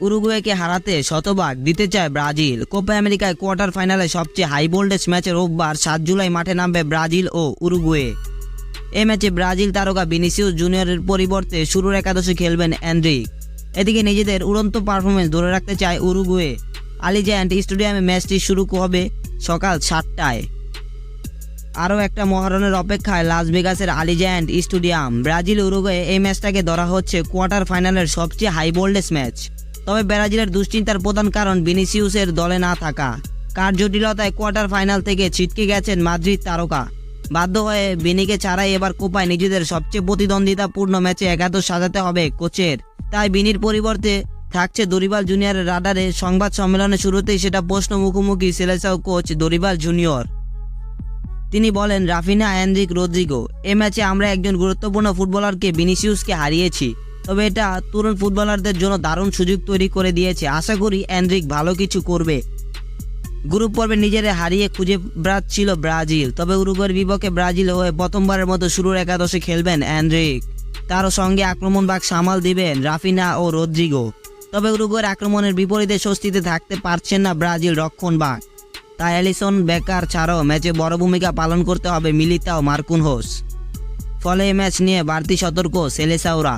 উরুগুয়েকে হারাতে শতভাগ দিতে চায় ব্রাজিল। কোপা আমেরিকায় কোয়ার্টার ফাইনালে সবচেয়ে হাই ভোল্টেজ ম্যাচে রোববার সাত জুলাই মাঠে নামবে ব্রাজিল ও উরুগুয়ে। এ ম্যাচে ব্রাজিল তারকা ভিনিসিউস জুনিয়রের পরিবর্তে শুরুর একাদশে খেলবেন অ্যান্ড্রিক এদিকে নিজেদের উড়ন্ত পারফরমেন্স ধরে রাখতে চায় উরুগুয়ে। আলিজ্যান্ট স্টেডিয়ামে ম্যাচটি শুরু হবে সকাল সাতটায়। আরও একটা মহারণের অপেক্ষায় লাস ভেগাসের আলিজ্যান্ট স্টেডিয়াম। ব্রাজিল উরুগুয়ে এই ম্যাচটাকে ধরা হচ্ছে কোয়ার্টার ফাইনালের সবচেয়ে হাই ভোল্টেজ ম্যাচ। তবে ব্রাজিলের দুশ্চিন্তার প্রধান কারণ ভিনিসিউসের দলে না থাকা। কার জটিলতায় কোয়ার্টার ফাইনাল থেকে ছিটকে গেছেন মাদ্রিদ তারকা। বাধ্য হয়ে বিনিকে ছাড়াই এবার কোপায় নিজেদের সবচেয়ে প্রতিদ্বন্দ্বিতাপূর্ণ ম্যাচে একাদশ সাজাতে হবে কোচের। তাই বিনির পরিবর্তে থাকছে দরিবাল জুনিয়রের রাডারে সংবাদ সম্মেলনের শুরুতেই সেটা প্রশ্ন মুখোমুখি সেলেসাও কোচ দরিবাল জুনিয়র। তিনি বলেন, রাফিনা অ্যান্ড্রিক রদ্রিগো, এ ম্যাচে আমরা একজন গুরুত্বপূর্ণ ফুটবলারকে বিনিসিউসকে হারিয়েছি। তবে এটা তরুণ ফুটবলারদের জন্য দারুণ সুযোগ তৈরি করে দিয়েছে। আশা করি অ্যান্ড্রিক ভালো কিছু করবে। গ্রুপ পর্বে নিজেরা হারিয়ে খুঁজে বেড়াচ্ছিল ব্রাজিল, তবে উরুগুয়ের বিপক্ষে ব্রাজিল হয়ে প্রথমবারের মতো শুরুর একাদশে খেলবেন অ্যান্ড্রিক তারও সঙ্গে আক্রমণ বাগ সামাল দিবেন রাফিনা ও রদ্রিগো। তবে উরুগুয়ের আক্রমণের বিপরীতে স্বস্তিতে থাকতে পারছেন না ব্রাজিল রক্ষণ বাঘ তাই অ্যালিসন বেকার ছাড়াও ম্যাচে বড় ভূমিকা পালন করতে হবে মিলিতা ও মার্কুন হোস ফলে ম্যাচ নিয়ে বাড়তি সতর্ক সেলেসাওরা।